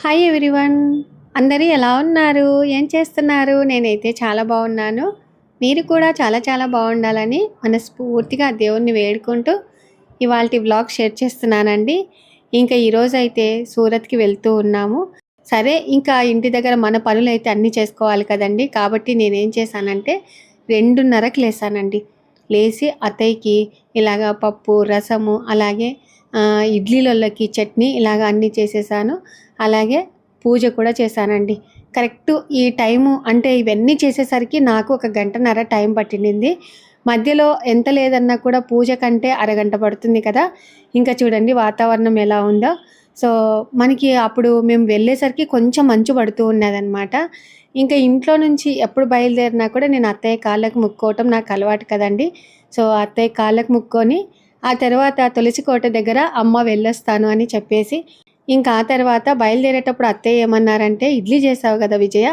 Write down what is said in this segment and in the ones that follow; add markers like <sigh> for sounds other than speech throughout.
Hi everyone అందరూ ఎలా ఉన్నారు? ఏం చేస్తున్నారు? నేనైతే చాలా బాగున్నాను. మీరు కూడా చాలా చాలా బాగుండాలని మనస్ఫూర్తిగా దేవుణ్ణి వేడుకుంటూ ఇవాళ వ్లాగ్ షేర్ చేస్తున్నానండి. ఇంకా ఈరోజు అయితే సూరత్కి వెళ్తూ ఉన్నాము. సరే ఇంకా ఇంటి దగ్గర మన పనులు అయితే అన్నీ చేసుకోవాలి కదండి. కాబట్టి నేనేం చేశానంటే రెండున్నరకు లేసానండి. లేచి అత్తయ్యకి ఇలాగ పప్పు రసము అలాగే ఇడ్లీలలోకి చట్నీ ఇలాగ అన్నీ చేసేసాను. అలాగే పూజ కూడా చేశానండి. కరెక్ట్ ఈ టైము అంటే ఇవన్నీ చేసేసరికి నాకు ఒక గంటన్నర టైం పట్టింది. మధ్యలో ఎంత లేదన్నా కూడా పూజ కంటే అరగంట పడుతుంది కదా. ఇంకా చూడండి వాతావరణం ఎలా ఉందో. సో మనకి అప్పుడు మేము వెళ్ళేసరికి కొంచెం మంచు పడుతూ ఉన్నదనమాట ఇంకా ఇంట్లో నుంచి ఎప్పుడు బయలుదేరినా కూడా నేను అత్తయ్య కాళ్ళకు ముక్కోవటం నాకు అలవాటు కదండి. సో అత్తయ్య కాళ్ళకు ముక్కొని ఆ తర్వాత తులసి కోట దగ్గర అమ్మ వెళ్ళొస్తాను అని చెప్పేసి ఇంకా ఆ తర్వాత బయలుదేరేటప్పుడు అత్తయ్య ఏమన్నారంటే ఇడ్లీ చేసావు కదా విజయ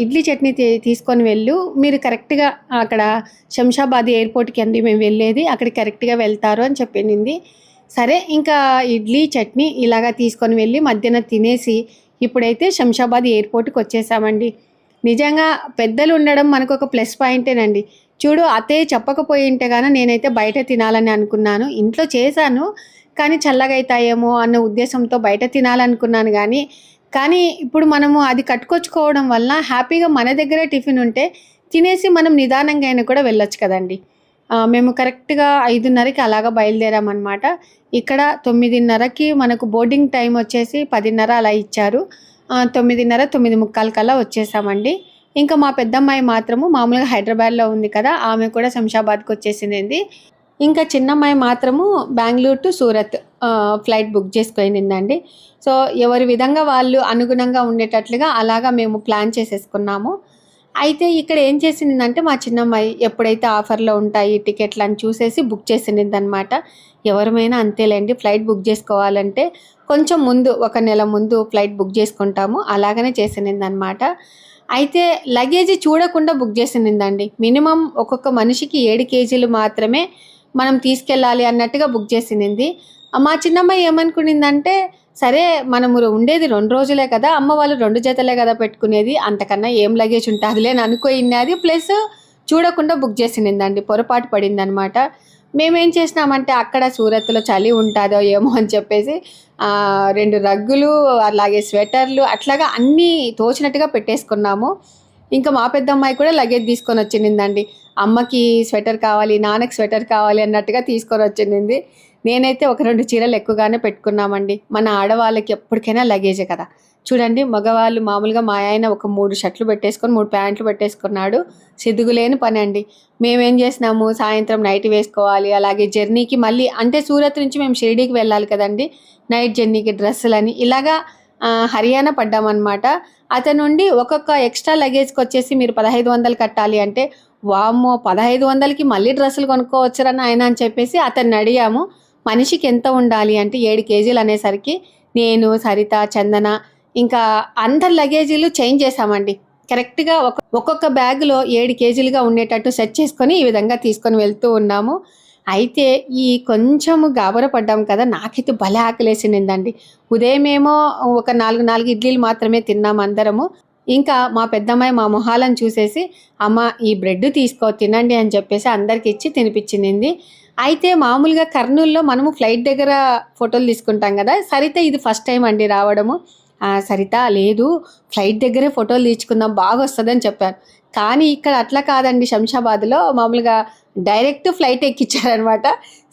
ఇడ్లీ చట్నీ తీ- తీసుకొని వెళ్ళు. మీరు కరెక్ట్గా అక్కడ శంషాబాద్ ఎయిర్పోర్ట్కి అండి మేము వెళ్ళేది. అక్కడికి కరెక్ట్గా వెళ్తారు అని చెప్పింది సరే ఇంకా ఇడ్లీ చట్నీ ఇలాగా తీసుకొని వెళ్ళి మధ్యాహ్నం తినేసి ఇప్పుడైతే శంషాబాద్ ఎయిర్పోర్ట్కి వచ్చేసామండి. నిజంగా పెద్దలు ఉండడం మనకు ఒక ప్లస్ పాయింటేనండి. చూడు అత్తయ్య చెప్పకపోయి ఉంటే నేనైతే బయట తినాలని అనుకున్నాను. ఇంట్లో చేశాను కానీ చల్లగా అవుతాయేమో అన్న ఉద్దేశంతో బయట తినాలనుకున్నాను కానీ కానీ ఇప్పుడు మనము అది కట్టుకొచ్చుకోవడం వల్ల హ్యాపీగా మన దగ్గరే టిఫిన్ ఉంటే తినేసి మనం నిదానంగా అయినా కూడా వెళ్ళొచ్చు కదండి. మేము కరెక్ట్గా ఐదున్నరకి అలాగా బయలుదేరామన్నమాట. ఇక్కడ తొమ్మిదిన్నరకి మనకు బోర్డింగ్ టైం వచ్చేసి పదిన్నర అలా ఇచ్చారు. తొమ్మిదిన్నర తొమ్మిది ముక్కాల కల్లా వచ్చేసామండి. ఇంకా మా పెద్దమ్మాయి మాత్రము మామూలుగా హైదరాబాద్లో ఉంది కదా ఆమె కూడా శంషాబాద్కి వచ్చేసింది ఇంకా చిన్నమ్మాయి మాత్రము Bengaluru to Surat flight book చేసుకునిందండి. So ఎవరి విధంగా వాళ్ళు అనుగుణంగా ఉండేటట్లుగా అలాగా మేము ప్లాన్ చేసేసుకున్నాము. అయితే ఇక్కడ ఏం చేసిందంటే మా చిన్నమ్మాయి ఎప్పుడైతే ఆఫర్లో ఉంటాయి టికెట్లు అని చూసేసి బుక్ చేసిందనమాట ఎవరిమైనా ఎవరమైనా అంతేలేండి ఫ్లైట్ బుక్ చేసుకోవాలంటే కొంచెం ముందు ఒక నెల ముందు ఫ్లైట్ బుక్ చేసుకుంటాము అలాగనే చేసిందనమాట అయితే లగేజ్ చూడకుండా బుక్ చేసిందండి. మినిమం ఒక్కొక్క మనిషికి ఏడు కేజీలు మాత్రమే మనం తీసుకెళ్ళాలి అన్నట్టుగా బుక్ చేసింది. మా చిన్నమ్మాయి ఏమనుకునిందంటే సరే మనము ఉండేది రెండు రోజులే కదా అమ్మ వాళ్ళు రెండు జతలే కదా పెట్టుకునేది అంతకన్నా ఏం లగేజ్ ఉంటుందిలే అని అనుకోయినది ప్లస్ చూడకుండా బుక్ చేసిందండి పొరపాటు పడిందనమాట. మేమేం చేసినామంటే అక్కడ సూరత్లో చలి ఉంటుందో ఏమో అని చెప్పేసి రెండు రగ్గులు అలాగే స్వెటర్లు అట్లాగా అన్నీ తోచినట్టుగా పెట్టేసుకున్నాము. ఇంకా మా పెద్దమ్మాయి కూడా లగేజ్ తీసుకొని వచ్చిందండి. అమ్మకి స్వెటర్ కావాలి నాన్నకి స్వెటర్ కావాలి అన్నట్టుగా తీసుకొని వచ్చింది. నేనైతే ఒక రెండు చీరలు ఎక్కువగానే పెట్టుకున్నామండి. మన ఆడవాళ్ళకి ఎప్పటికైనా లగేజే కదా. చూడండి మగవాళ్ళు మామూలుగా మా ఆయన ఒక మూడు షర్ట్లు పెట్టేసుకొని మూడు ప్యాంట్లు పెట్టేసుకున్నాడు. సిద్దుగులేని పని అండి మేమేం చేసినాము? సాయంత్రం నైట్ వేసుకోవాలి అలాగే జర్నీకి మళ్ళీ అంటే సూరత్ నుంచి మేము షిరిడీకి వెళ్ళాలి కదండి. నైట్ జర్నీకి డ్రెస్సులని. ఇలాగా హర్యానా పడ్డామన్నమాట. అతను నుండి ఒక్కొక్క ఎక్స్ట్రా లగేజ్కి వచ్చేసి మీరు పదహైదు వందలు కట్టాలి అంటే వామ్మో పదహైదు వందలకి మళ్ళీ డ్రెస్సులు కొనుక్కోవచ్చురని ఆయన అని చెప్పేసి అతన్ని అడిగాము. మనిషికి ఎంత ఉండాలి అంటే ఏడు కేజీలు అనేసరికి నేను సరిత చందన ఇంకా అందరి లగేజీలు చేంజ్ చేసామండి కరెక్ట్గా ఒక ఒక్కొక్క బ్యాగ్లో ఏడు కేజీలుగా ఉండేటట్టు సెట్ చేసుకొని ఈ విధంగా తీసుకొని వెళ్తూ ఉన్నాము. అయితే ఈ కొంచెము గాబరపడ్డాం కదా నాకైతే భలే ఆకలేసిందండి. ఉదయమేమో ఒక నాలుగు నాలుగు ఇడ్లీలు మాత్రమే తిన్నాం అందరము. ఇంకా మా పెద్దమ్మాయి మా మొహాలను చూసేసి అమ్మ ఈ బ్రెడ్ తీసుకో తినండి అని చెప్పేసి అందరికి ఇచ్చి తినిపించింది. అయితే మామూలుగా కర్నూలులో మనము ఫ్లైట్ దగ్గర ఫోటోలు తీసుకుంటాం కదా సరితే ఇది ఫస్ట్ టైం అండి రావడము. సరిత లేదు. ఫ్లైట్ దగ్గరే ఫోటోలు తీర్చుకుందాం బాగా వస్తుందని చెప్పాను. కానీ ఇక్కడ అట్లా కాదండి శంషాబాద్లో. మామూలుగా డైరెక్ట్ ఫ్లైట్ ఎక్కించారనమాట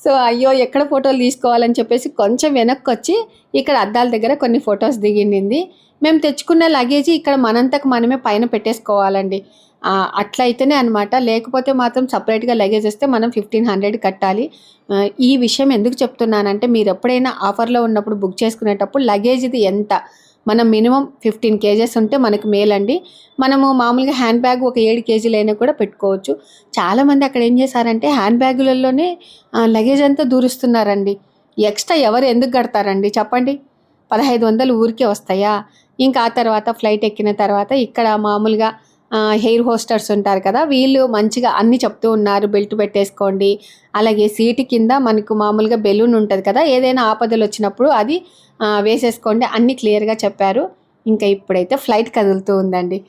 సో అయ్యో ఎక్కడ ఫోటోలు తీసుకోవాలని చెప్పేసి కొంచెం వెనక్కి వచ్చి ఇక్కడ అద్దాల దగ్గర కొన్ని ఫొటోస్ దిగింది మేము తెచ్చుకున్న లగేజీ ఇక్కడ మనంతకు మనమే పైన పెట్టేసుకోవాలండి. అట్లా అట్లయితేనే అనమాట లేకపోతే మాత్రం సపరేట్గా లగేజ్ వస్తే మనం ఫిఫ్టీన్ హండ్రెడ్ కట్టాలి. ఈ విషయం ఎందుకు చెప్తున్నానంటే మీరు ఎప్పుడైనా ఆఫర్లో ఉన్నప్పుడు బుక్ చేసుకునేటప్పుడు లగేజ్ది ఎంత? మనం మినిమం ఫిఫ్టీన్ కేజెస్ ఉంటే మనకు మేలండి. మనము మామూలుగా హ్యాండ్ బ్యాగ్ ఒక ఏడు కేజీలు అయినా కూడా పెట్టుకోవచ్చు. చాలామంది అక్కడ ఏం చేశారంటే హ్యాండ్ బ్యాగులలోనే లగేజ్ అంతా దూరుస్తున్నారండి. ఎక్స్ట్రా ఎవరు ఎందుకు కడతారండి? చెప్పండి. పదహైదు వందలు ఊరికే వస్తాయా? ఇంకా ఆ తర్వాత ఫ్లైట్ ఎక్కిన తర్వాత ఇక్కడ మామూలుగా హెయిర్ హోస్టర్స్ ఉంటారు కదా వీళ్ళు మంచిగా అన్ని చెప్తూ ఉన్నారు బెల్ట్ పెట్టేసుకోండి. అలాగే సీటు కింద మనకు మామూలుగా బెలూన్ ఉంటుంది కదా ఏదైనా ఆపదలు వచ్చినప్పుడు అది వేసేసుకోండి. అన్ని క్లియర్గా చెప్పారు. ఇంకా ఇప్పుడైతే ఫ్లైట్ కదులుతూ ఉందండి.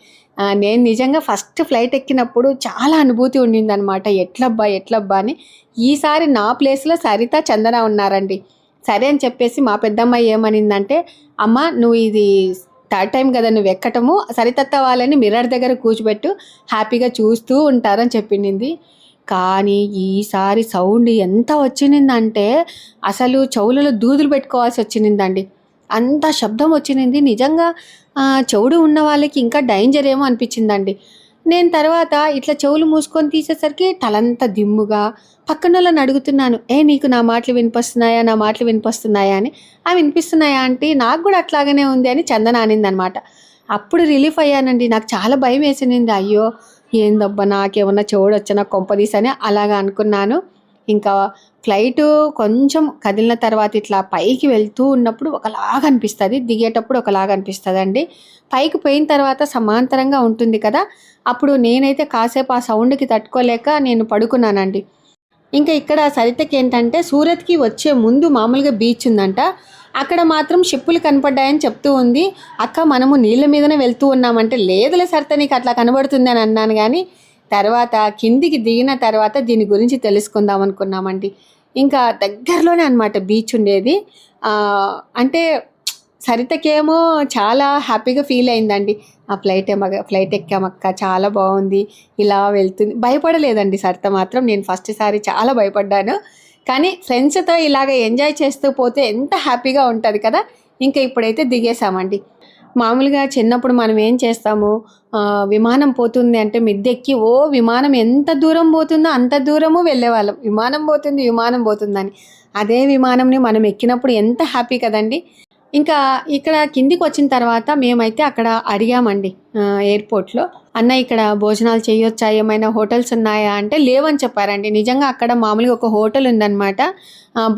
నేను నిజంగా ఫస్ట్ ఫ్లైట్ ఎక్కినప్పుడు చాలా అనుభూతి ఉండిందనమాట ఎట్లబ్బా ఎట్లబ్బా అని. ఈసారి నా ప్లేస్లో సరిత చందన ఉన్నారండి. సరే అని చెప్పేసి మా పెద్దమ్మ ఏమనిందంటే అమ్మ నువ్వు ఇది థర్డ్ టైం కదా నువ్వు ఎక్కటము? సరితత్త వాళ్ళని మిర్రర్ దగ్గర కూర్చోబెట్టు హ్యాపీగా చూస్తూ ఉంటారని చెప్పింది. కానీ ఈసారి సౌండ్ ఎంత వచ్చిందంటే అసలు చెవులలో దూదులు పెట్టుకోవాల్సి వచ్చిందండి అంత శబ్దం వచ్చింది నిజంగా చెవుడు ఉన్న వాళ్ళకి ఇంకా డేంజర్ ఏమో అనిపించిందండి. నేను తర్వాత ఇట్లా చెవులు మూసుకొని తీసేసరికి తలంతా దిమ్ముగా పక్కన అడుగుతున్నాను ఏ నీకు నా మాటలు వినిపిస్తున్నాయా? నా మాటలు వినిపిస్తున్నాయా? అని. ఆ వినిపిస్తున్నాయా అంటే నాకు కూడా అట్లాగనే ఉంది అని చందన అనింది అనమాట అప్పుడు రిలీఫ్ అయ్యానండి. నాకు చాలా భయం వేసింది. అయ్యో ఏందబ్బా నాకేమన్నా చెవుడు కొంపదీసని అలాగా అనుకున్నాను. ఇంకా ఫ్లైట్ కొంచెం కదిలిన తర్వాత ఇట్లా పైకి వెళ్తూ ఉన్నప్పుడు ఒకలాగా అనిపిస్తుంది. దిగేటప్పుడు ఒకలాగా అనిపిస్తుంది అండి పైకి పోయిన తర్వాత సమాంతరంగా ఉంటుంది కదా అప్పుడు నేనైతే కాసేపు ఆ సౌండ్కి తట్టుకోలేక నేను పడుకున్నానండి. ఇంకా ఇక్కడ సరితకి ఏంటంటే సూరత్కి వచ్చే ముందు మామూలుగా బీచ్ ఉందంట. అక్కడ మాత్రం షిప్పులు కనపడ్డాయని చెప్తూ ఉంది. అక్క మనము నీళ్ళ మీదనే వెళ్తూ ఉన్నామంటే లేదులే సరిత నీకు అట్లా కనబడుతుంది అని అన్నాను కానీ తర్వాత కిందికి దిగిన తర్వాత దీని గురించి తెలుసుకుందాం అనుకున్నామండి. ఇంకా దగ్గరలోనే అనమాట బీచ్ ఉండేది. అంటే సరితకేమో చాలా హ్యాపీగా ఫీల్ అయిందండి. ఆ ఫ్లైట్ ఏమో ఫ్లైట్ ఎక్కామక్క చాలా బాగుంది. ఇలా వెళ్తుంది. భయపడలేదండి సరిత మాత్రం. నేను ఫస్ట్ సారి చాలా భయపడ్డాను. కానీ ఫ్రెండ్స్తో ఇలాగ ఎంజాయ్ చేస్తూ పోతే ఎంత హ్యాపీగా ఉంటుంది కదా! ఇంకా ఇప్పుడైతే దిగేసామండి మామూలుగా చిన్నప్పుడు మనం ఏం చేస్తాము? విమానం పోతుంది అంటే మిద్దెక్కి ఓ విమానం ఎంత దూరం పోతుందో అంత దూరము వెళ్ళేవాళ్ళం. విమానం పోతుంది విమానం పోతుందని. అదే విమానంని మనం ఎక్కినప్పుడు ఎంత హ్యాపీ కదండి! ఇంకా ఇక్కడ కిందికి వచ్చిన తర్వాత మేమైతే అక్కడ అడిగామండి ఎయిర్పోర్ట్లో. అన్న ఇక్కడ భోజనాలు చేయొచ్చా? ఏమైనా హోటల్స్ ఉన్నాయా? అంటే లేవని చెప్పారండి. నిజంగా అక్కడ మామూలుగా ఒక హోటల్ ఉందన్నమాట.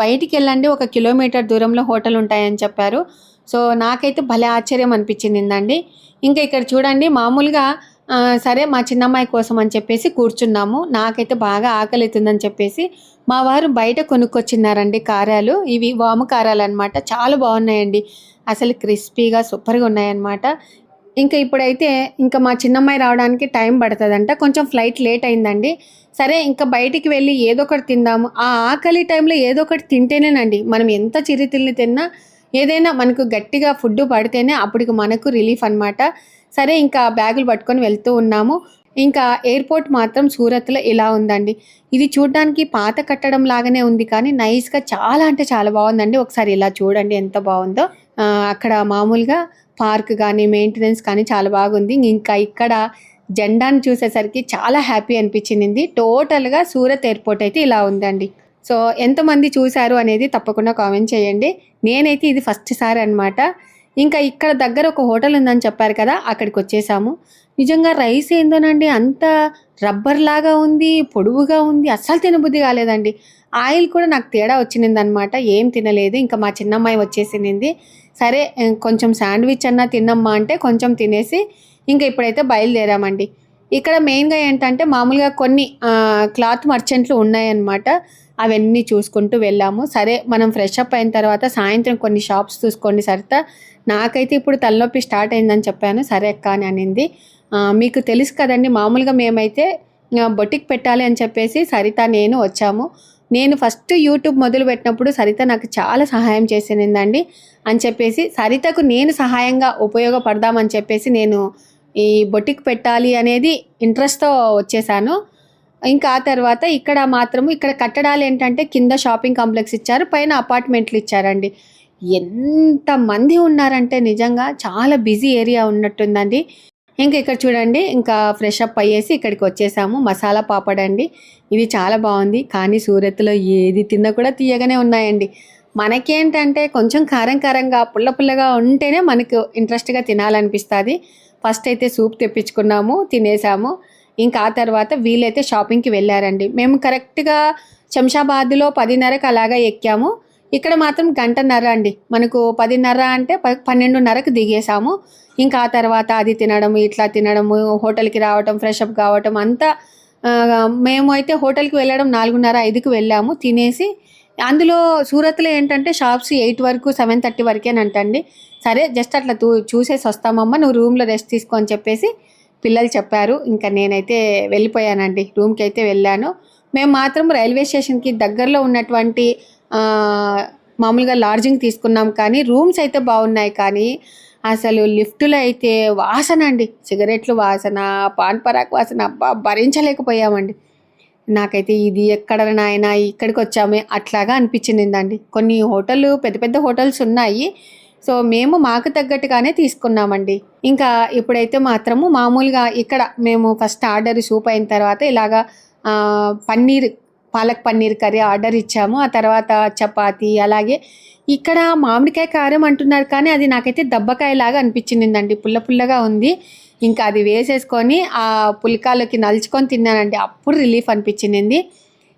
బయటికి వెళ్ళండి. ఒక కిలోమీటర్ దూరంలో హోటల్ ఉంటాయని చెప్పారు. సో నాకైతే భలే ఆశ్చర్యం అనిపించింది అండి ఇంకా ఇక్కడ చూడండి మామూలుగా సరే మా చిన్నమ్మాయి కోసం అని చెప్పేసి కూర్చున్నాము. నాకైతే బాగా ఆకలి అవుతుందని చెప్పేసి మా వారు బయట కొనుక్కొచ్చినారండి కారాలు. ఇవి వాము కారాలు అనమాట చాలా బాగున్నాయండి. అసలు క్రిస్పీగా సూపర్గా ఉన్నాయన్నమాట. ఇంకా ఇప్పుడైతే ఇంకా మా చిన్నమ్మాయి రావడానికి టైం పడుతుందంట. కొంచెం ఫ్లైట్ లేట్ అయిందండి. సరే ఇంకా బయటికి వెళ్ళి ఏదో ఒకటి తిందాము. ఆ ఆకలి టైంలో ఏదో ఒకటి తింటేనేనండి. మనం ఎంత చిరుతిల్ని తిన్నా ఏదైనా మనకు గట్టిగా ఫుడ్ పడితేనే అప్పటికి మనకు రిలీఫ్ అన్నమాట. సరే ఇంకా బ్యాగులు పట్టుకొని వెళ్తూ ఉన్నాము. ఇంకా ఎయిర్పోర్ట్ మాత్రం సూరత్లో ఇలా ఉందండి. ఇది చూడడానికి పాత కట్టడం లాగానే ఉంది కానీ నైస్గా చాలా అంటే చాలా బాగుందండి. ఒకసారి ఇలా చూడండి ఎంత బాగుందో. అక్కడ మామూలుగా పార్క్ కానీ మెయింటెనెన్స్ కానీ చాలా బాగుంది. ఇంకా ఇక్కడ జెండాను చూసేసరికి చాలా హ్యాపీ అనిపించింది. టోటల్గా సూరత్ ఎయిర్పోర్ట్ అయితే ఇలా ఉందండి. సో ఎంతమంది చూశారు అనేది తప్పకుండా కామెంట్ చేయండి. నేనైతే ఇది ఫస్ట్ సారి అనమాట ఇంకా ఇక్కడ దగ్గర ఒక హోటల్ ఉందని చెప్పారు కదా అక్కడికి వచ్చేసాము నిజంగా రైస్ ఏందోనండి అంత రబ్బర్ లాగా ఉంది పొడువుగా ఉంది అస్సలు తినబుద్ధి కాలేదండి. ఆయిల్ కూడా నాకు తేడా వచ్చింది అనమాట ఏం తినలేదు. ఇంకా మా చిన్నమ్మాయి వచ్చేసింది. సరే కొంచెం శాండ్విచ్ అన్నా తిన్నమ్మా అంటే కొంచెం తినేసి ఇంకా ఇప్పుడైతే బయలుదేరామండి. ఇక్కడ మెయిన్గా ఏంటంటే మామూలుగా కొన్ని క్లాత్ మర్చెంట్లు ఉన్నాయన్నమాట. అవన్నీ చూసుకుంటూ వెళ్ళాము. సరే మనం ఫ్రెష్ అప్ అయిన తర్వాత సాయంత్రం కొన్ని షాప్స్ చూసుకోండి సరిత. నాకైతే ఇప్పుడు తలనొప్పి స్టార్ట్ అయిందని చెప్పాను. సరే అక్క అని అనింది. మీకు తెలుసు కదండి మామూలుగా మేమైతే బొటిక్ పెట్టాలి అని చెప్పేసి సరిత నేను వచ్చాము. నేను ఫస్ట్ యూట్యూబ్ మొదలు పెట్టినప్పుడు సరిత నాకు చాలా సహాయం చేసిందండి అని చెప్పేసి సరితకు నేను సహాయంగా ఉపయోగపడదామని చెప్పేసి నేను ఈ బొటిక్ పెట్టాలి అనేది ఇంట్రెస్ట్తో వచ్చేసాను. ఇంకా ఆ తర్వాత ఇక్కడ మాత్రము ఇక్కడ కట్టడాలు ఏంటంటే కింద షాపింగ్ కాంప్లెక్స్ ఇచ్చారు పైన అపార్ట్మెంట్లు ఇచ్చారండి. ఎంత మంది ఉన్నారంటే నిజంగా చాలా బిజీ ఏరియా ఉన్నట్టుందండి. ఇంకా ఇక్కడ చూడండి ఇంకా ఫ్రెష్ అప్ అయ్యేసి ఇక్కడికి వచ్చేసాము. మసాలా పాపడ్ అండి ఇది చాలా బాగుంది. కానీ సూరత్లో ఏది తిన్నా కూడా తీయగానే ఉన్నాయండి. మనకేంటంటే కొంచెం కారం కారంగా పుల్ల పుల్లగా ఉంటేనే మనకు ఇంట్రెస్ట్గా తినాలనిపిస్తుంది. ఫస్ట్ అయితే సూప్ తెప్పించుకున్నాము తినేసాము. ఇంకా ఆ తర్వాత వీళ్ళైతే షాపింగ్కి వెళ్ళారండి. మేము కరెక్ట్గా శంషాబాద్లో పదిన్నరకు అలాగా ఎక్కాము. ఇక్కడ మాత్రం గంటన్నర అండి. మనకు పదిన్నర అంటే ప- పన్నెండున్నరకు దిగేసాము. ఇంకా ఆ తర్వాత అది తినడం ఇట్లా తినడము హోటల్కి రావటం ఫ్రెష్ అప్ కావటం అంతా మేము అయితే హోటల్కి వెళ్ళడం నాలుగున్నర ఐదుకి వెళ్ళాము. తినేసి అందులో సూరత్లో ఏంటంటే షాప్స్ ఎయిట్ వరకు సెవెన్ థర్టీ వరకేనంటండి. సరే జస్ట్ అట్లా తూ చూసేసి వస్తామమ్మ నువ్వు రూమ్లో రెస్ట్ తీసుకో అని చెప్పేసి పిల్లలు చెప్పారు ఇంకా నేనైతే వెళ్ళిపోయానండి రూమ్కి అయితే వెళ్ళాను. మేము మాత్రం రైల్వే స్టేషన్కి దగ్గరలో ఉన్నటువంటి మామూలుగా లాడ్జింగ్ తీసుకున్నాం కానీ రూమ్స్ అయితే బాగున్నాయి కానీ అసలు లిఫ్టులో అయితే వాసన అండి. సిగరెట్లు వాసన పాన్ పరాక్ వాసన అబ్బా భరించలేకపోయామండి. నాకైతే ఇది ఎక్కడ నాయన ఇక్కడికి వచ్చామే అట్లాగా అనిపించిందండి. కొన్ని హోటళ్ళు పెద్ద పెద్ద హోటల్స్ ఉన్నాయి. సో మేము మాకు తగ్గట్టుగానే తీసుకున్నామండి. ఇంకా ఇప్పుడైతే మాత్రము మామూలుగా ఇక్కడ మేము ఫస్ట్ ఆర్డర్ సూప్ అయిన తర్వాత ఇలాగా పన్నీర్ పాలక్ పన్నీర్ కర్రీ ఆర్డర్ ఇచ్చాము. ఆ తర్వాత చపాతి అలాగే ఇక్కడ మామిడికాయ కారం అంటున్నారు కానీ అది నాకైతే దెబ్బకాయలాగా అనిపించిందండి. పుల్ల పుల్లగా ఉంది. ఇంకా అది వేసేసుకొని ఆ పుల్కాలోకి నలుచుకొని తిన్నానండి. అప్పుడు రిలీఫ్ అనిపించింది.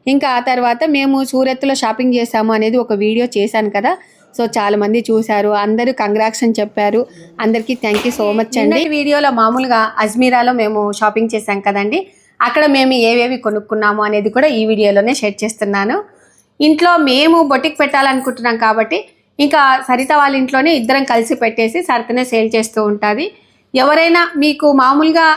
ఇంకా ఆ తర్వాత మేము సూరత్లో షాపింగ్ చేసాము అనేది ఒక వీడియో చేశాను కదా. సో చాలా మంది చూశారు. అందరూ కంగ్రాక్స్ అని చెప్పారు. అందరికీ థ్యాంక్ యూ సో మచ్ అండి. వీడియోలో మామూలుగా అజ్మీరాలో మేము షాపింగ్ చేశాం కదండి. అక్కడ మేము ఏవేవి కొనుక్కున్నాము అనేది కూడా ఈ వీడియోలోనే షేర్ చేస్తున్నాను. ఇంట్లో మేము బొటిక్ పెట్టాలనుకుంటున్నాం కాబట్టి ఇంకా సరిత వాళ్ళ ఇంట్లోనే ఇద్దరం కలిసి పెట్టేసి సరితనే సేల్ చేస్తూ ఉంటుంది. ఎవరైనా మీకు మామూలుగా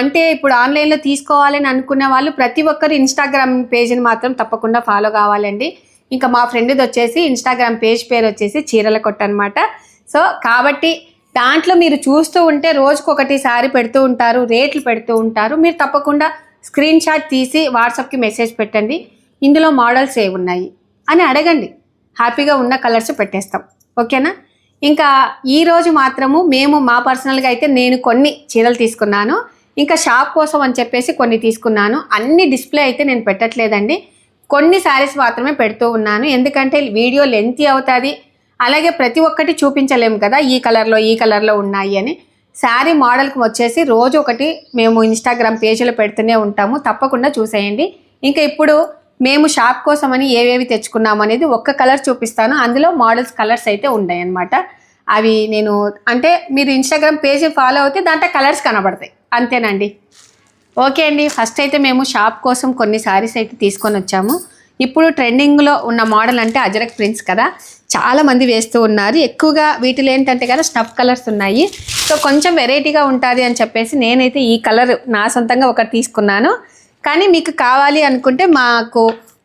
అంటే ఇప్పుడు ఆన్లైన్లో తీసుకోవాలని అనుకునే వాళ్ళు ప్రతి ఒక్కరు ఇన్స్టాగ్రామ్ పేజ్ని మాత్రం తప్పకుండా ఫాలో కావాలండి. ఇంకా మా ఫ్రెండ్ది వచ్చేసి ఇన్స్టాగ్రామ్ పేజ్ పేరు వచ్చేసి చీరల కొట్టు అనమాట సో కాబట్టి దాంట్లో మీరు చూస్తూ ఉంటే రోజుకొకటి ఒకటి పెడుతూ ఉంటారు రేట్లు పెడుతూ ఉంటారు. మీరు తప్పకుండా స్క్రీన్ షాట్ తీసి వాట్సాప్కి మెసేజ్ పెట్టండి. ఇందులో మోడల్స్ ఏ ఉన్నాయి అని అడగండి. హ్యాపీగా ఉన్న కలర్స్ పెట్టేస్తాం. ఓకేనా ఇంకా ఈరోజు మాత్రము మేము మా పర్సనల్గా అయితే నేను కొన్ని చీరలు తీసుకున్నాను. ఇంకా షాప్ కోసం అని చెప్పేసి కొన్ని తీసుకున్నాను. అన్ని డిస్ప్లే అయితే నేను పెట్టట్లేదండి. కొన్ని శారీస్ మాత్రమే పెడుతూ ఉన్నాను. ఎందుకంటే వీడియో లెంతీ అవుతుంది. అలాగే ప్రతి ఒక్కటి చూపించలేము కదా ఈ కలర్లో ఈ కలర్లో ఉన్నాయి అని. శారీ మోడల్కి వచ్చేసి రోజు ఒకటి మేము ఇన్స్టాగ్రామ్ పేజీలో పెడుతూనే ఉంటాము. తప్పకుండా చూసేయండి. ఇంకా ఇప్పుడు మేము షాప్ కోసమని ఏవేవి తెచ్చుకున్నాము అనేది ఒక్క కలర్ చూపిస్తాను. అందులో మోడల్స్ కలర్స్ అయితే ఉన్నాయి అనమాట అవి నేను అంటే మీరు ఇన్స్టాగ్రామ్ పేజీ ఫాలో అవుతే దాంట్లో కలర్స్ కనబడతాయి. అంతేనండి. ఓకే అండి. ఫస్ట్ అయితే మేము షాప్ కోసం కొన్ని శారీస్ అయితే తీసుకొని వచ్చాము. ఇప్పుడు ట్రెండింగ్లో ఉన్న మోడల్ అంటే అజరక్ ప్రింట్స్ కదా. చాలామంది వేస్తూ ఉన్నారు. ఎక్కువగా వీటిలో ఏంటంటే కదా స్టఫ్ కలర్స్ ఉన్నాయి. సో కొంచెం వెరైటీగా ఉంటుంది అని చెప్పేసి నేనైతే ఈ కలర్ నా సొంతంగా ఒకటి తీసుకున్నాను. కానీ మీకు కావాలి అనుకుంటే మాకు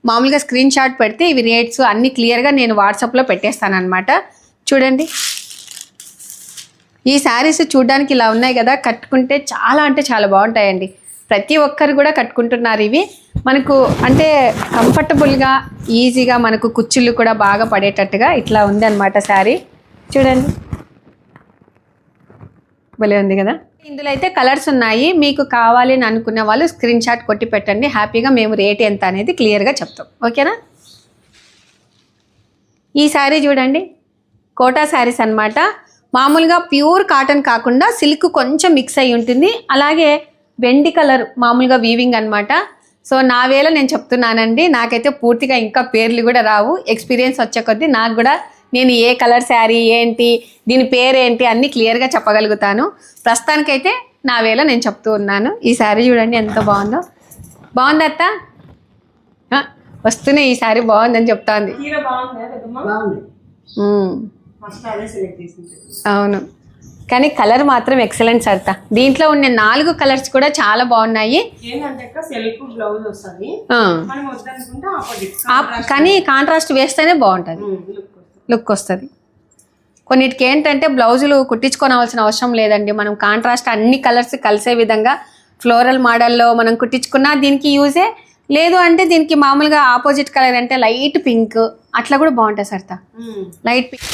మామూలుగా స్క్రీన్ షాట్ పెడితే ఇవి రేట్స్ అన్నీ క్లియర్గా నేను వాట్సాప్లో పెట్టేస్తాను అనమాట చూడండి. ఈ శారీస్ చూడడానికి ఇలా ఉన్నాయి కదా. కట్టుకుంటే చాలా అంటే చాలా బాగుంటాయండి. ప్రతి ఒక్కరు కూడా కట్టుకుంటున్నారు ఇవి. మనకు అంటే కంఫర్టబుల్గా ఈజీగా మనకు కుచ్చుళ్ళు కూడా బాగా పడేటట్టుగా ఇట్లా ఉంది అనమాట శారీ. చూడండి. భలే ఉంది కదా? ఇందులో అయితే కలర్స్ ఉన్నాయి. మీకు కావాలి అని అనుకున్న వాళ్ళు స్క్రీన్ షాట్ కొట్టి పెట్టండి. హ్యాపీగా మేము రేట్ ఎంత అనేది క్లియర్గా చెప్తాం. ఓకేనా? ఈ శారీ చూడండి. కోటా శారీస్ అన్నమాట. మామూలుగా ప్యూర్ కాటన్ కాకుండా సిల్క్ కొంచెం మిక్స్ అయి ఉంటుంది. అలాగే వెండి కలర్ మామూలుగా వీవింగ్ అన్నమాట. సో నా వేళ నేను చెప్తున్నానండి నాకైతే పూర్తిగా ఇంకా పేర్లు కూడా రావు. ఎక్స్పీరియన్స్ వచ్చే కొద్దీ నాకు కూడా నేను ఏ కలర్ శారీ ఏంటి దీని పేరు ఏంటి అన్నీ క్లియర్గా చెప్పగలుగుతాను. ప్రస్తుతానికైతే నా వేళ నేను చెప్తూ ఉన్నాను. ఈ శారీ చూడండి ఎంత బాగుందో. బాగుంది అత్త? వస్తూనే ఈ శారీ బాగుందని చెప్తాంది. చీర బాగుందా పెద్దమ్మ? బాగుంది. ఉమ్. ఫస్ట్ అదే సెలెక్ట్ చేసింది. అవును. కానీ కలర్ మాత్రం ఎక్సలెంట్ సరిత. దీంట్లో ఉన్న నాలుగు కలర్స్ కూడా చాలా బాగున్నాయి. కానీ కాంట్రాస్ట్ వేస్తేనే బాగుంటుంది. లుక్ వస్తుంది. కొన్నిటికి ఏంటంటే బ్లౌజులు కుట్టించుకోవాల్సిన అవసరం లేదండి. మనం కాంట్రాస్ట్ అన్ని కలర్స్ కలిసే విధంగా ఫ్లోరల్ మోడల్లో మనం కుట్టించుకున్నా దీనికి యూజే లేదు అంటే దీనికి మామూలుగా ఆపోజిట్ కలర్ అంటే లైట్ పింక్. అట్లా కూడా బాగుంటుంది సరిత. Light pink.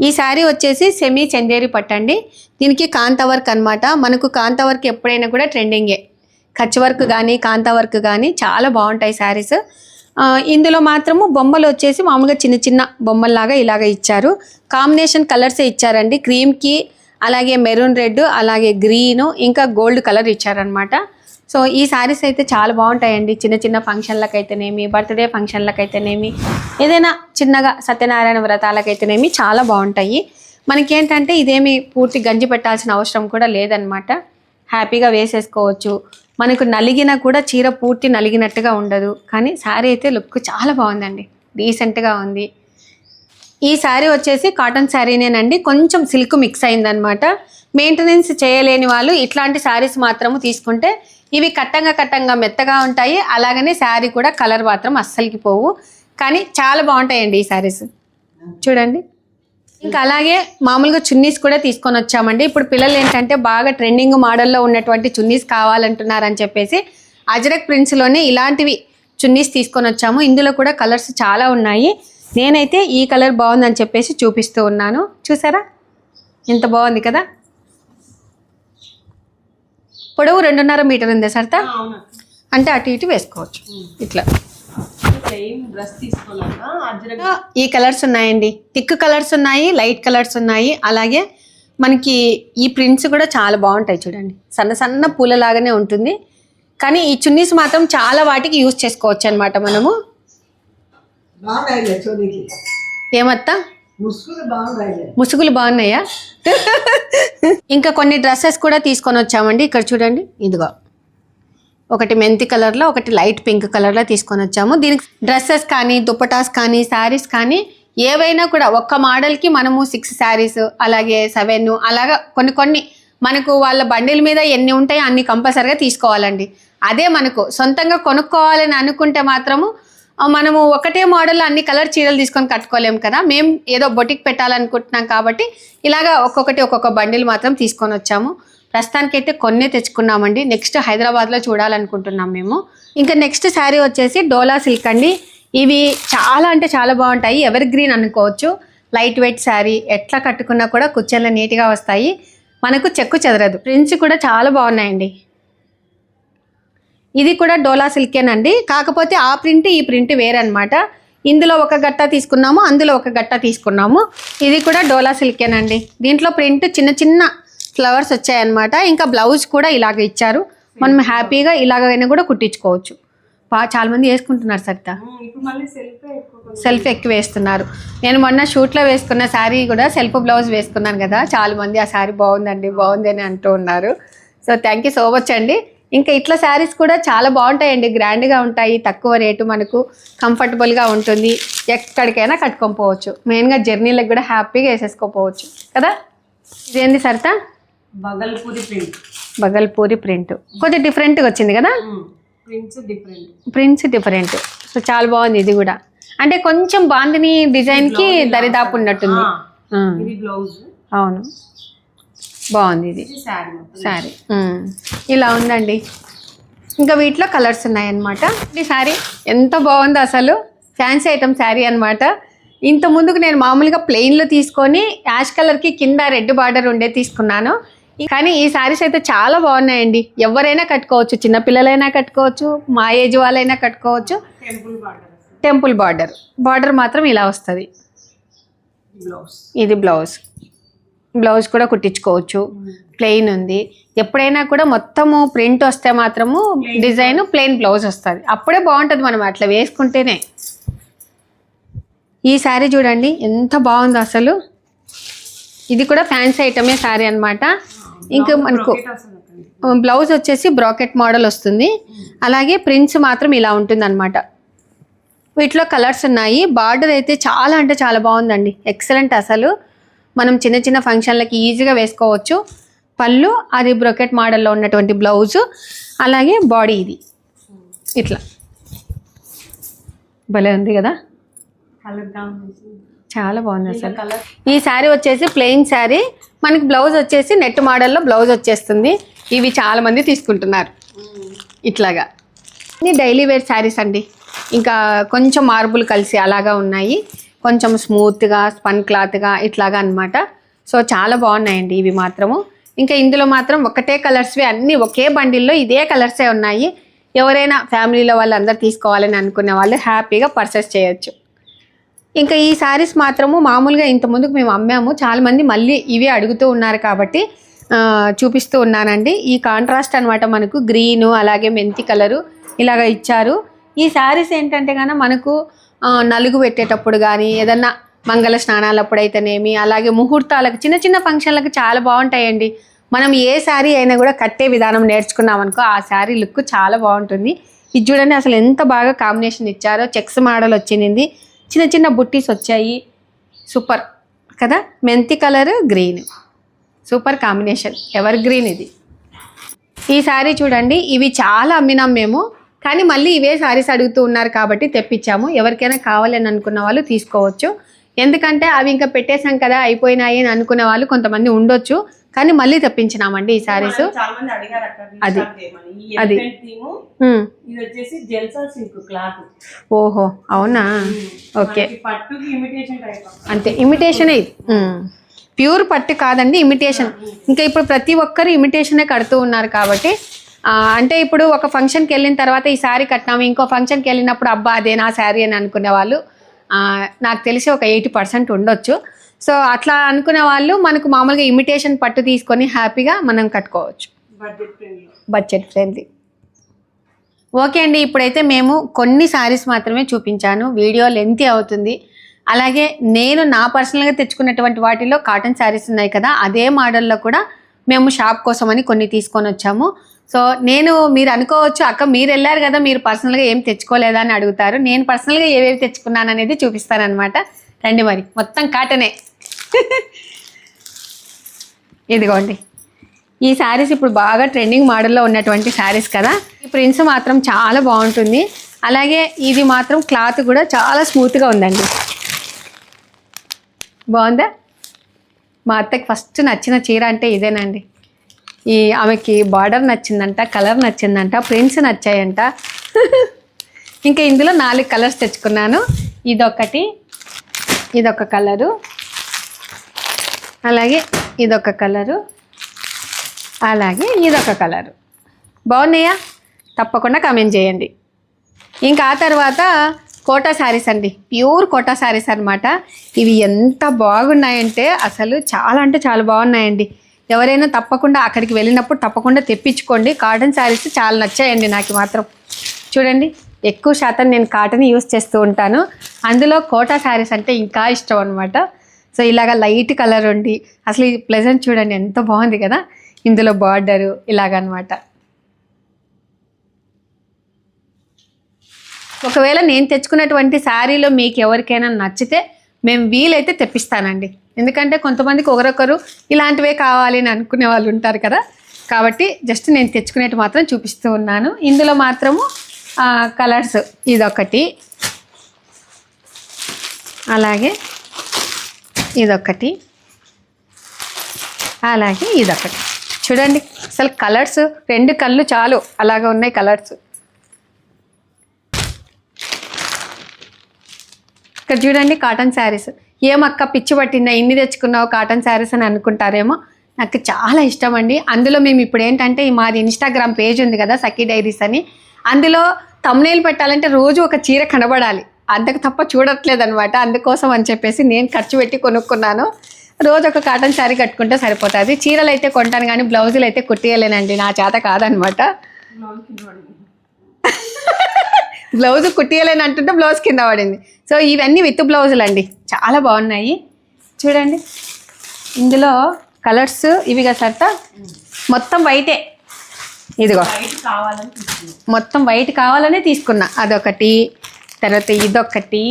ఈ శారీ వచ్చేసి సెమీ చందేరి పట్టండి. దీనికి కాంత వర్క్ అనమాట మనకు కాంత వర్క్ ఎప్పుడైనా కూడా ట్రెండింగే కచ్ వర్క్ కానీ కాంత వర్క్ కానీ చాలా బాగుంటాయి శారీస్. ఇందులో మాత్రము బొమ్మలు వచ్చేసి మామూలుగా చిన్న చిన్న బొమ్మల్లాగా ఇలాగ ఇచ్చారు. కాంబినేషన్ కలర్సే ఇచ్చారండి. క్రీమ్కి అలాగే మెరూన్ రెడ్ అలాగే గ్రీను ఇంకా గోల్డ్ కలర్ ఇచ్చారనమాట సో ఈ శారీస్ అయితే చాలా బాగుంటాయండి. చిన్న చిన్న ఫంక్షన్లకైతేనేమి బర్త్డే ఫంక్షన్లకైతేనేమి ఏదైనా చిన్నగా సత్యనారాయణ వ్రతాలకైతేనేమి చాలా బాగుంటాయి. మనకేంటంటే ఇదేమి పూర్తి గంజి పెట్టాల్సిన అవసరం కూడా లేదనమాట హ్యాపీగా వేసేసుకోవచ్చు. మనకు నలిగిన కూడా చీర పూర్తి నలిగినట్టుగా ఉండదు. కానీ శారీ అయితే లుక్ చాలా బాగుందండి. డీసెంట్గా ఉంది. ఈ శారీ వచ్చేసి కాటన్ శారీనేనండి కొంచెం సిల్క్ మిక్స్ అయిందనమాట మెయింటెనెన్స్ చేయలేని వాళ్ళు ఇట్లాంటి శారీస్ మాత్రము తీసుకుంటే ఇవి కట్టంగా కట్టంగా మెత్తగా ఉంటాయి. అలాగనే శారీ కూడా కలర్ మాత్రం అస్సలకి పోవు. కానీ చాలా బాగుంటాయండి ఈ శారీస్. చూడండి. ఇంకా అలాగే మామూలుగా చున్నీస్ కూడా తీసుకొని వచ్చామండి. ఇప్పుడు పిల్లలు ఏంటంటే బాగా ట్రెండింగ్ మోడల్లో ఉన్నటువంటి చున్నీస్ కావాలంటున్నారని చెప్పేసి అజరక్ ప్రింట్స్లోనే ఇలాంటివి చున్నీస్ తీసుకొని వచ్చాము. ఇందులో కూడా కలర్స్ చాలా ఉన్నాయి. నేనైతే ఈ కలర్ బాగుందని చెప్పేసి చూపిస్తూ ఉన్నాను. చూసారా? ఎంత బాగుంది కదా? పొడవు రెండున్నర మీటర్ ఉంది సర్తా? అంటే అటు ఇటు వేసుకోవచ్చు. ఇట్లా. ఈ కలర్స్ ఉన్నాయండి. థిక్ కలర్స్ ఉన్నాయి లైట్ కలర్స్ ఉన్నాయి. అలాగే మనకి ఈ ప్రింట్స్ కూడా చాలా బాగుంటాయి చూడండి. సన్న సన్న పూలలాగానే ఉంటుంది. కానీ ఈ చున్నీస్ మాత్రం చాలా వాటికి యూజ్ చేసుకోవచ్చు అనమాట మనము. ఏమత్తా? ముసుగులు ముసుగులు బాగున్నాయా? ఇంకా కొన్ని డ్రెస్సెస్ కూడా తీసుకొని వచ్చామండి. ఇక్కడ చూడండి. ఇదిగో. ఒకటి మెంతి కలర్లో ఒకటి లైట్ పింక్ కలర్లో తీసుకొని వచ్చాము. దీనికి డ్రెస్సెస్ కానీ దుప్పటాస్ కానీ శారీస్ కానీ ఏవైనా కూడా ఒక్క మోడల్కి మనము సిక్స్ శారీస్ అలాగే సెవెన్ అలాగా కొన్ని కొన్ని మనకు వాళ్ళ బండిల మీద ఎన్ని ఉంటాయో అన్ని కంపల్సరిగా తీసుకోవాలండి. అదే మనకు సొంతంగా కొనుక్కోవాలని అనుకుంటే మాత్రము మనము ఒకటే మోడల్ అన్ని కలర్ చీరలు తీసుకొని కట్టుకోలేము కదా. మేము ఏదో బొటిక్ పెట్టాలనుకుంటున్నాం కాబట్టి ఇలాగా ఒక్కొక్కటి ఒక్కొక్క బండిల్ మాత్రం తీసుకొని వచ్చాము. ప్రస్తుతానికైతే కొన్నే తెచ్చుకున్నామండి. నెక్స్ట్ హైదరాబాద్లో చూడాలనుకుంటున్నాం మేము. ఇంకా నెక్స్ట్ శారీ వచ్చేసి డోలా సిల్క్ అండి. ఇవి చాలా అంటే చాలా బాగుంటాయి. ఎవర్ గ్రీన్ అనుకోవచ్చు. లైట్ వెయిట్ శారీ ఎట్లా కట్టుకున్నా కూడా కుచ్చెళ్ళ నీట్గా వస్తాయి. మనకు చెక్కు చెదరదు. ప్రింట్స్ కూడా చాలా బాగున్నాయండి. ఇది కూడా డోలా సిల్కేనండి. కాకపోతే ఆ ప్రింట్ ఈ ప్రింట్ వేరనమాట ఇందులో ఒక గట్ట తీసుకున్నాము అందులో ఒక గట్ట తీసుకున్నాము. ఇది కూడా డోలా సిల్కేనండి. దీంట్లో ప్రింట్ చిన్న చిన్న ఫ్లవర్స్ వచ్చాయన్నమాట. ఇంకా బ్లౌజ్ కూడా ఇలాగ ఇచ్చారు. మనం హ్యాపీగా ఇలాగైనా కూడా కుట్టించుకోవచ్చు. బాగా చాలా మంది వేసుకుంటున్నారు సరిత. సెల్ఫ్ ఎక్కువ వేస్తున్నారు. నేను మొన్న షూట్లో వేసుకున్న శారీ కూడా సెల్ఫ్ బ్లౌజ్ వేసుకున్నాను కదా. చాలా మంది ఆ శారీ బాగుందండి బాగుంది అని అంటూ ఉన్నారు. So thank you so much అండి. ఇంకా ఇట్లా శారీస్ కూడా చాలా బాగుంటాయండి. గ్రాండ్గా ఉంటాయి తక్కువ రేటు మనకు కంఫర్టబుల్గా ఉంటుంది. ఎక్కడికైనా కట్టుకొని పోవచ్చు. మెయిన్గా జర్నీలకు కూడా హ్యాపీగా వేసేసుకోపోవచ్చు. కదా? ఇదేంది సరిత? బగల్పూరి ప్రింట్ బగల్పూరి ప్రింట్ కొంచెం డిఫరెంట్గా వచ్చింది కదా? Prints different prints different so చాలా బాగుంది ఇది కూడా. అంటే కొంచెం బాందిని డిజైన్కి దరిదాపు ఉన్నట్టుంది. అవును. బాగుంది ఇది. శారీ. ఇలా ఉందండి. ఇంకా వీటిలో కలర్స్ ఉన్నాయన్నమాట. ఈ శారీ ఎంత బాగుంది అసలు. ఫ్యాన్సీ ఐటమ్ శారీ అనమాట ఇంత ముందుకు నేను మామూలుగా ప్లెయిన్లో తీసుకొని యాష్ కలర్కి కింద రెడ్ బార్డర్ ఉండే తీసుకున్నాను. కానీ ఈ శారీస్ అయితే చాలా బాగున్నాయండి. ఎవరైనా కట్టుకోవచ్చు. చిన్నపిల్లలైనా కట్టుకోవచ్చు. మా ఏజ్ వాళ్ళైనా కట్టుకోవచ్చు. Temple border temple border border మాత్రం ఇలా వస్తుంది. బ్లౌజ్ ఇది బ్లౌజ్ బ్లౌజ్ కూడా కుట్టించుకోవచ్చు. ప్లెయిన్ ఉంది. ఎప్పుడైనా కూడా మొత్తము ప్రింట్ వస్తే మాత్రము డిజైన్ ప్లెయిన్ బ్లౌజ్ వస్తుంది. అప్పుడే బాగుంటుంది మనం అట్లా వేసుకుంటేనే. ఈ శారీ చూడండి ఎంత బాగుందో అసలు. ఇది కూడా ఫ్యాన్సీ ఐటమే శారీ అన్నమాట. ఇంకా మనకు బ్లౌజ్ వచ్చేసి బ్రాకెట్ మోడల్ వస్తుంది. అలాగే ప్రింట్స్ మాత్రం ఇలా ఉంటుంది అనమాట వీటిలో కలర్స్ ఉన్నాయి. బార్డర్ అయితే చాలా అంటే చాలా బాగుందండి. ఎక్సలెంట్ అసలు. మనం చిన్న చిన్న ఫంక్షన్లకి ఈజీగా వేసుకోవచ్చు. పళ్ళు అది బ్రొకెట్ మోడల్లో ఉన్నటువంటి బ్లౌజు అలాగే బాడీ ఇది. ఇట్లా. భలే ఉంది కదా? చాలా బాగుంది అసలు. ఈ శారీ వచ్చేసి ప్లెయిన్ శారీ. మనకి బ్లౌజ్ వచ్చేసి నెట్ మోడల్లో బ్లౌజ్ వచ్చేస్తుంది. ఇవి చాలా మంది తీసుకుంటున్నారు. ఇట్లాగా. డైలీ వేర్ శారీస్ అండి. ఇంకా కొంచెం మార్బుల్ కలిసి అలాగా ఉన్నాయి. కొంచెం స్మూత్గా స్పన్ క్లాత్గా ఇట్లాగా అన్నమాట. సో చాలా బాగున్నాయండి ఇవి మాత్రము. ఇంకా ఇందులో మాత్రం ఒకటే కలర్స్వి అన్నీ ఒకే బండిల్లో ఇదే కలర్సే ఉన్నాయి. ఎవరైనా ఫ్యామిలీలో వాళ్ళందరూ తీసుకోవాలని అనుకునే వాళ్ళు హ్యాపీగా పర్చేస్ చేయొచ్చు. ఇంకా ఈ శారీస్ మాత్రము మామూలుగా ఇంత ముందుకు మేము అమ్మాము. చాలామంది మళ్ళీ ఇవే అడుగుతూ ఉన్నారు కాబట్టి చూపిస్తూ ఉన్నానండి. ఈ కాంట్రాస్ట్ అనమాట మనకు గ్రీను అలాగే మెంతి కలరు ఇలాగ ఇచ్చారు. ఈ శారీస్ ఏంటంటే కనుక మనకు నలుగు పెట్టేటప్పుడు కానీ ఏదన్నా మంగళ స్నానాలప్పుడు అయితేనేమి అలాగే ముహూర్తాలకు చిన్న చిన్న ఫంక్షన్లకు చాలా బాగుంటాయండి. మనం ఏ శారీ అయినా కూడా కట్టే విధానం నేర్చుకున్నాం అనుకో ఆ శారీ లుక్ చాలా బాగుంటుంది. ఇది చూడండి అసలు ఎంత బాగా కాంబినేషన్ ఇచ్చారో. చెక్స్ మోడల్ వచ్చింది. చిన్న చిన్న బుట్టీస్ వచ్చాయి. సూపర్ కదా? మెంతి colour green. Super combination. Evergreen ఇది? ఈ శారీ చూడండి. ఇవి చాలా అమ్మినాం మేము. కానీ మళ్ళీ ఇవే శారీస్ అడుగుతూ ఉన్నారు కాబట్టి తెప్పించాము. ఎవరికైనా కావాలని అనుకున్న వాళ్ళు తీసుకోవచ్చు. ఎందుకంటే అవి ఇంకా పెట్టేశాం కదా అయిపోయినాయి అని అనుకునే వాళ్ళు కొంతమంది ఉండొచ్చు. కానీ మళ్ళీ తెప్పించినామండి ఈ అక్క అది. అది. ఓహో అవునా? ఓకే. అంతే ఇమిటేషన్ ప్యూర్ పట్టు కాదండి ఇమిటేషన్ ఇంకా ఇప్పుడు ప్రతి ఒక్కరు ఇమిటేషనే కడుతూ ఉన్నారు కాబట్టి అంటే ఇప్పుడు ఒక ఫంక్షన్కి వెళ్ళిన తర్వాత ఈ శారీ కట్టినాము ఇంకో ఫంక్షన్కి వెళ్ళినప్పుడు అబ్బా అదే నా శారీ అని అనుకునే వాళ్ళు నాకు తెలిసి ఒక ఎయిటీ పర్సెంట్ ఉండొచ్చు. సో అట్లా అనుకునే వాళ్ళు మనకు మామూలుగా ఇమిటేషన్ పట్టు తీసుకొని హ్యాపీగా మనం కట్టుకోవచ్చు. బడ్జెట్ ఫ్రెండ్లీ ఓకే అండి ఇప్పుడైతే మేము కొన్ని శారీస్ మాత్రమే చూపించాను. వీడియో లెంతీ అవుతుంది. అలాగే నేను నా పర్సనల్గా తెచ్చుకున్నటువంటి వాటిలో కాటన్ శారీస్ ఉన్నాయి కదా అదే మోడల్లో కూడా మేము షాప్ కోసమని కొన్ని తీసుకొని వచ్చాము. సో నేను మీరు అనుకోవచ్చు అక్క మీరు వెళ్ళారు కదా మీరు పర్సనల్గా ఏం తెచ్చుకోలేదా అని అడుగుతారు. నేను పర్సనల్గా ఏవేవి తెచ్చుకున్నాను అనేది చూపిస్తానమాట రండి మరి మొత్తం కాటనే ఇదిగోండి. ఈ శారీస్ ఇప్పుడు బాగా ట్రెండింగ్ మోడల్లో ఉన్నటువంటి శారీస్ కదా. ఈ ప్రింట్స్ మాత్రం చాలా బాగుంటుంది. అలాగే ఇది మాత్రం క్లాత్ కూడా చాలా స్మూత్గా ఉందండి. బాగుందా? మా అత్తకి ఫస్ట్ నచ్చిన చీర అంటే ఇదేనండి. ఈ ఆమెకి బార్డర్ నచ్చిందంట కలర్ నచ్చిందంట ప్రింట్స్ నచ్చాయంట. <laughs> ఇంకా ఇందులో నాలుగు కలర్స్ తెచ్చుకున్నాను. ఇదొకటి ఇదొక కలరు అలాగే ఇదొక కలరు అలాగే ఇదొక కలరు బాగున్నాయా? తప్పకుండా కమెంట్ చేయండి. ఇంకా ఆ తర్వాత కోటా శారీస్ అండి. ప్యూర్ కోటా శారీస్ అనమాట ఇవి ఎంత బాగున్నాయంటే అసలు చాలా అంటే చాలా బాగున్నాయండి. ఎవరైనా తప్పకుండా అక్కడికి వెళ్ళినప్పుడు తప్పకుండా తెప్పించుకోండి. కాటన్ శారీస్ చాలా నచ్చాయండి నాకు మాత్రం. చూడండి ఎక్కువ శాతం నేను కాటన్ యూస్ చేస్తూ ఉంటాను. అందులో కోటా శారీస్ అంటే ఇంకా ఇష్టం అనమాట సో ఇలాగ లైట్ కలర్ ఉండి అసలు ఈ ప్లెజెంట్ చూడండి ఎంత బాగుంది కదా. ఇందులో బార్డరు ఇలాగనమాట ఒకవేళ నేను తెచ్చుకున్నటువంటి శారీలో మీకు ఎవరికైనా నచ్చితే మేము వీలైతే తెప్పిస్తానండి. ఎందుకంటే కొంతమందికి ఒకరొకరు ఇలాంటివే కావాలి అని అనుకునే వాళ్ళు ఉంటారు కదా. కాబట్టి జస్ట్ నేను తెచ్చుకునేట్టు మాత్రం చూపిస్తూ ఉన్నాను. ఇందులో మాత్రము కలర్స్ ఇదొకటి. అలాగే ఇదొకటి. అలాగే ఇదొకటి. చూడండి అసలు కలర్స్ రెండు కళ్ళు చాలు. అలాగే ఉన్నాయి కలర్స్ ఇక్కడ చూడండి కాటన్ శారీస్ ఏమక్క పిచ్చి పట్టిందా? ఇన్ని తెచ్చుకున్నావు కాటన్ శారీస్ అని అనుకుంటారేమో? నాకు చాలా ఇష్టం అండి అందులో మేము ఇప్పుడు ఏంటంటే మాది ఇన్స్టాగ్రామ్ పేజ్ ఉంది కదా సఖీ డైరీస్ అని. అందులో తమ్నేల్ పెట్టాలంటే రోజు ఒక చీర కనబడాలి. అంతకు తప్ప చూడట్లేదు అనమాట అందుకోసం అని చెప్పేసి నేను ఖర్చు పెట్టి కొనుక్కున్నాను. రోజు ఒక కాటన్ శారీ కట్టుకుంటే సరిపోతుంది. చీరలు అయితే కొంటాను కానీ బ్లౌజులు అయితే కుట్టియలేనండి. నా చేత కాదనమాట <laughs> బ్లౌజ్ కుట్టియలేని అంటుంటే బ్లౌజ్ కింద పడింది. సో ఇవన్నీ విత్ బ్లౌజులు అండి. చాలా బాగున్నాయి. చూడండి. ఇందులో కలర్స్ ఇవిగా సర్ట మొత్తం వైటే. ఇదిగో. మొత్తం వైట్ కావాలనే తీసుకున్నా. అదొకటి తర్వాత ఇదొకటి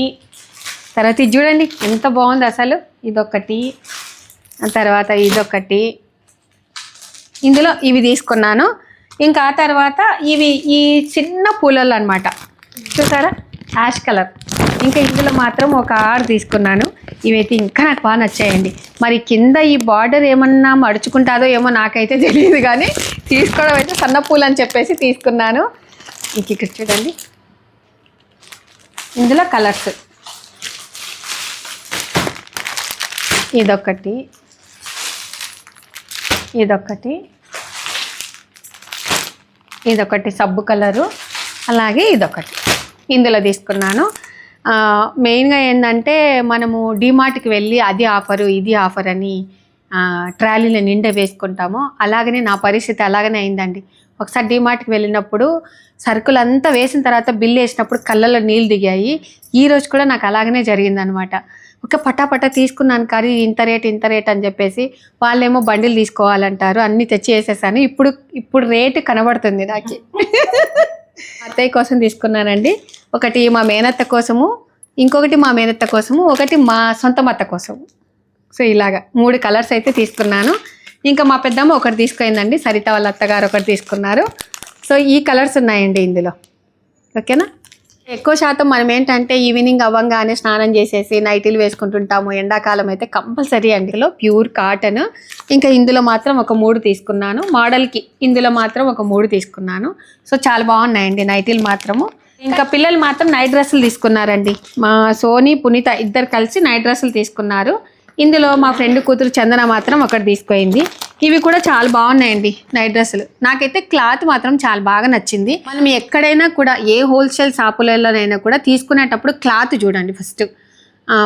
తర్వాత ఇది చూడండి ఎంత బాగుంది అసలు. ఇదొకటి ఆ తర్వాత ఇదొకటి ఇందులో ఇవి తీసుకున్నాను. ఇంకా ఆ తర్వాత ఇవి ఈ చిన్న పూలలు అనమాట చూసారా? Ash colour. ఇంకా ఇందులో మాత్రం ఒక ఆరు తీసుకున్నాను. ఇవైతే ఇంకా నాకు బాగా నచ్చాయండి. మరి కింద ఈ బార్డర్ ఏమన్నా మడుచుకుంటాదో ఏమో నాకైతే తెలియదు కానీ తీసుకోవడం అయితే సన్న పూలు అని చెప్పేసి తీసుకున్నాను. ఇంక ఇక్కడ చూడండి. ఇందులో కలర్స్. ఇదొకటి. ఇదొకటి. ఇదొకటి సబ్బు కలరు. అలాగే ఇదొకటి. ఇందులో తీసుకున్నాను. మెయిన్గా ఏంటంటే మనము డిమార్ట్కి వెళ్ళి అది ఆఫరు ఇది ఆఫర్ అని ట్రాలీలో నిండా వేసుకుంటాము. అలాగనే నా పరిస్థితి అలాగనే అయిందండి. ఒకసారి డిమార్ట్కి వెళ్ళినప్పుడు సరుకులంతా వేసిన తర్వాత బిల్ వేసినప్పుడు కళ్ళలో నీళ్ళు దిగాయి. ఈ రోజు కూడా నాకు అలాగనే జరిగిందనమాట. ఒక పటాపట తీసుకున్నాను కానీ ఇంత రేట్ ఇంత రేట్ అని చెప్పేసి వాళ్ళేమో బండిలు తీసుకోవాలంటారు అన్నీ తెచ్చి వేసేసాను. ఇప్పుడు ఇప్పుడు రేటు కనబడుతుంది నాకు. అత్తయ్య కోసం తీసుకున్నానండి. ఒకటి మా మేనత్త కోసము ఇంకొకటి మా మేనత్త కోసము ఒకటి మా సొంత మత్త కోసము. సో ఇలాగా మూడు కలర్స్ అయితే తీసుకున్నాను. ఇంకా మా పెద్దమ్మ ఒకటి తీసుకుందండి సరిత వాళ్ళ అత్తగారు ఒకటి తీసుకున్నారు. సో ఈ కలర్స్ ఉన్నాయండి ఇందులో. ఓకేనా? ఎక్కువ శాతం మనం ఏంటంటే ఈవినింగ్ అవ్వంగానే స్నానం చేసేసి నైటీలు వేసుకుంటుంటాము. ఎండాకాలం అయితే కంపల్సరీ అండి. ఇందులో ప్యూర్ కాటన్. ఇంకా ఇందులో మాత్రం ఒక మూడు తీసుకున్నాను. మోడల్కి ఇందులో మాత్రం ఒక మూడు తీసుకున్నాను. సో చాలా బాగున్నాయండి నైటీలు మాత్రము. ఇంకా పిల్లలు మాత్రం నైట్ డ్రెస్సులు తీసుకున్నారండి. మా సోనీ పునీత ఇద్దరు కలిసి నైట్ డ్రెస్సులు తీసుకున్నారు. ఇందులో మా ఫ్రెండ్ కూతురు చందన మాత్రం ఒకటి తీసుకుంది ఇవి కూడా చాలా బాగున్నాయండి నైట్ డ్రెస్సులు. నాకైతే క్లాత్ మాత్రం చాలా బాగా నచ్చింది. మనం ఎక్కడైనా కూడా ఏ హోల్సేల్ షాపులలోనైనా కూడా తీసుకునేటప్పుడు క్లాత్ చూడండి ఫస్ట్.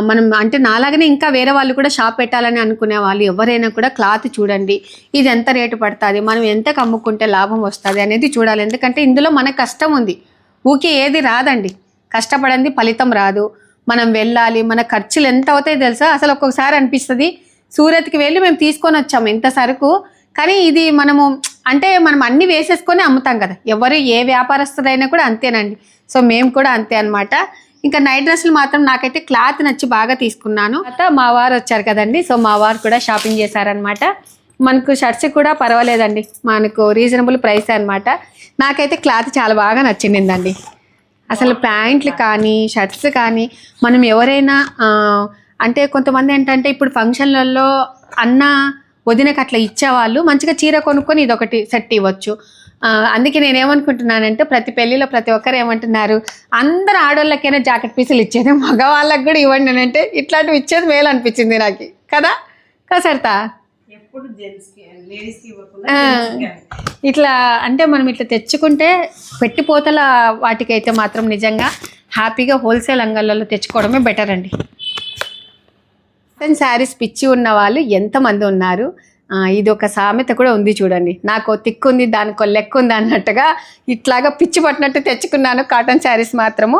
మనం అంటే నాలాగనే ఇంకా వేరే వాళ్ళు కూడా షాప్ పెట్టాలని అనుకునే వాళ్ళు ఎవరైనా కూడా క్లాత్ చూడండి. ఇది ఎంత రేటు పడుతుంది? మనం ఎంత కమ్ముకుంటే లాభం వస్తుంది అనేది చూడాలి. ఎందుకంటే ఇందులో మన కష్టం ఉంది. ఊకే ఏది రాదండి. కష్టపడింది ఫలితం రాదు. మనం వెళ్ళాలి మన ఖర్చులు ఎంత అవుతాయి తెలుసా? అసలు ఒక్కొక్కసారి అనిపిస్తుంది సూరత్కి వెళ్ళి మేము తీసుకొని వచ్చాము ఇంత సరుకు. కానీ ఇది మనము అంటే మనం అన్ని వేసేసుకొని అమ్ముతాం కదా. ఎవరు ఏ వ్యాపారస్తుడైనా కూడా అంతేనండి. సో మేము కూడా అంతే అనమాట ఇంకా నైట్ డ్రెస్సులు మాత్రం నాకైతే క్లాత్ నచ్చి బాగా తీసుకున్నాను. తర్వాత మా వారు వచ్చారు కదండి సో మా వారు కూడా షాపింగ్ చేశారనమాట మనకు షర్ట్స్ కూడా పర్వాలేదండి మనకు రీజనబుల్ ప్రైస్ అనమాట నాకైతే క్లాత్ చాలా బాగా నచ్చిందండి. అసలు ప్యాంట్లు కానీ షర్ట్స్ కానీ మనం ఎవరైనా అంటే కొంతమంది ఏంటంటే ఇప్పుడు ఫంక్షన్లలో అన్న వదినకి అట్లా ఇచ్చేవాళ్ళు మంచిగా చీర కొనుక్కొని ఇదొకటి సెట్ ఇవ్వచ్చు. అందుకే నేను ఏమనుకుంటున్నానంటే ప్రతి పెళ్ళిలో ప్రతి ఒక్కరు ఏమంటున్నారు అందరు ఆడవాళ్ళకైనా జాకెట్ పీసులు ఇచ్చేది మగవాళ్ళకి కూడా ఇవ్వండి అంటే ఇట్లాంటివి ఇచ్చేది మేలు అనిపించింది నాకు. కదా? కసరతా ఇట్లా అంటే మనం ఇట్లా తెచ్చుకుంటే పెట్టిపోతల వాటికైతే మాత్రం నిజంగా హ్యాపీగా హోల్సేల్ అంగళ్ళలో తెచ్చుకోవడమే బెటర్ అండి. శారీస్ పిచ్చి ఉన్న వాళ్ళు ఎంతమంది ఉన్నారు? ఇది ఒక సామెత కూడా ఉంది చూడండి. నాకు తిక్కు ఉంది దానికో లెక్క ఉంది అన్నట్టుగా ఇట్లాగా పిచ్చి పట్టినట్టు తెచ్చుకున్నాను. కాటన్ శారీస్ మాత్రము.